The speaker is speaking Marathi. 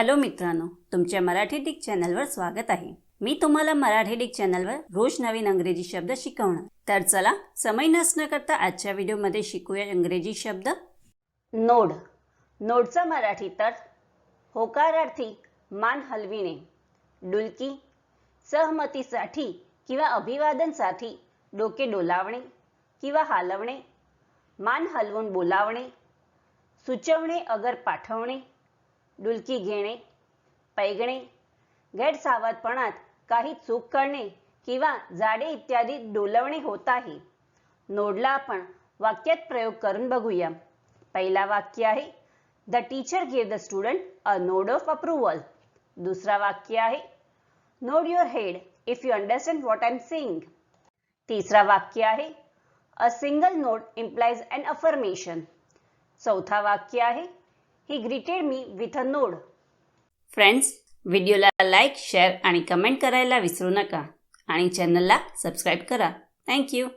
हॅलो मित्रांनो तुमच्या मराठी डिक चॅनलवर स्वागत आहे. मी तुम्हाला मराठी डिक चॅनलवर रोज नवीन अंग्रेजी शब्द शिकवणार. तर चला समय नसणं करता आजच्या व्हिडिओमध्ये शिकूया इंग्रजी शब्द. नोड. नोडचा मराठी तर होकारार्थी मान हलविणे. डुलकी सहमतीसाठी किंवा अभिवादनसाठी डोके डोलावणे किंवा हालवणे. मान हलवून बोलावणे. सुचवणे अगर पाठवणे. डुलकी घेणे पैगणे गैरसावधपणात काही चूक करणे किंवा जाडे इत्यादी डोलवणे होत आहे. नोडला आपण वाक्यात प्रयोग करून बघूया. पहिला वाक्य आहे the teacher gave the student a nod of approval दुसरा वाक्य आहे nod your head if you understand what I am saying तिसरा वाक्य आहे a single nod implies an affirmation चौथा वाक्य आहे he greeted me with a nod. Friends व्हिडिओला लाईक शेअर आणि कमेंट करायला विसरू नका. आणि चॅनलला सबस्क्राईब करा. थँक्यू